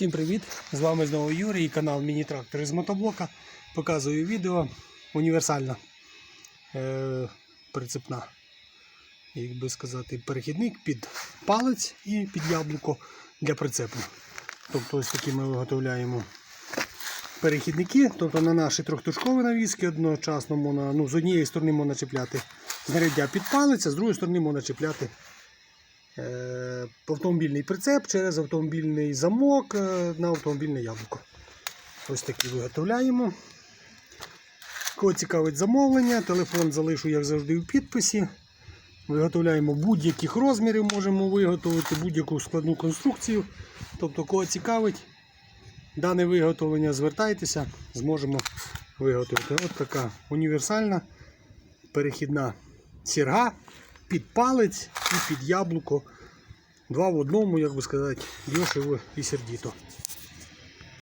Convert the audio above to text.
Всім привіт! З вами знову Юрій і канал Міні-трактор з мотоблока. Показую відео універсальна е, прицепна, як би сказати, перехідник під палець і під яблуко для прицепу. Тобто ось такі ми виготовляємо перехідники, тобто на наші трьохтушкові навіски одночасно можна, ну, з однієї сторони можна чіпляти знаряддя під палець, а з другої сторони можна чіпляти е, автомобільний прицеп через автомобільний замок е, на автомобільне яблуко. Ось такі виготовляємо. Кого цікавить замовлення, телефон залишу, як завжди, в підписі. Виготовляємо будь-яких розмірів, можемо виготовити будь-яку складну конструкцію. Тобто, кого цікавить, дане виготовлення, звертайтеся, зможемо виготовити. От така універсальна перехідна сірга під палець і під яблуко. Два в одному, як би сказати, дешево і сердіто.